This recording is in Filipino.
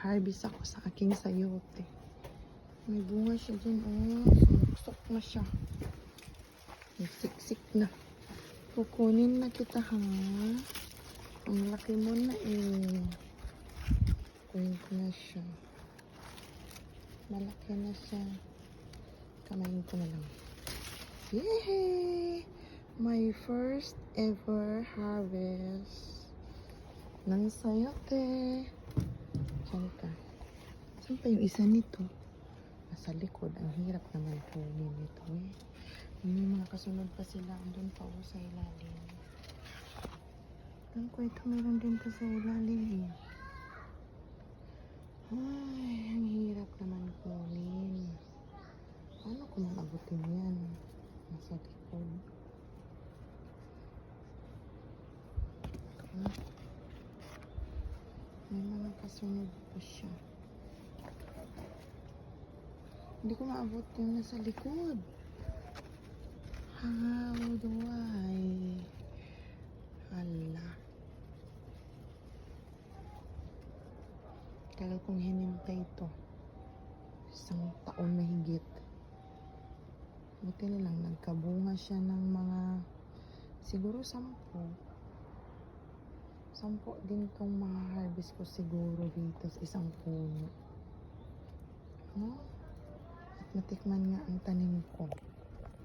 Nag-harvest ako sa aking sayote. May bunga siya dyan, oh. Sumuksok na siya. Nagsiksik na. Kukunin na kita, ha? Ang laki mo na, eh. Kunin ko na siya. Malaki na siya. Kamayin ko na lang. Yay! My first ever harvest ng sayote. Saan pa yung isa nito? Nasa likod. Ang hirap naman kunin nito eh. May mga kasunod pa sila. Andun pa ako sa ilalim. Alam ko ito meron din pa sa ilalim eh. Ay, ang hirap naman kunin. Paano ko nang abutin yan? Nasa likod. May mga kasunod pa siya. Hindi ko maabot yung nasa likod. How do I? Hala. Tagal kong hinintay ito. Isang taon na higit. Buti na lang nagkabunga siya ng mga siguro sampu. Sampo din tong mga harvest ko siguro dito sa isang puno. No? At natikman nga ang tanim ko.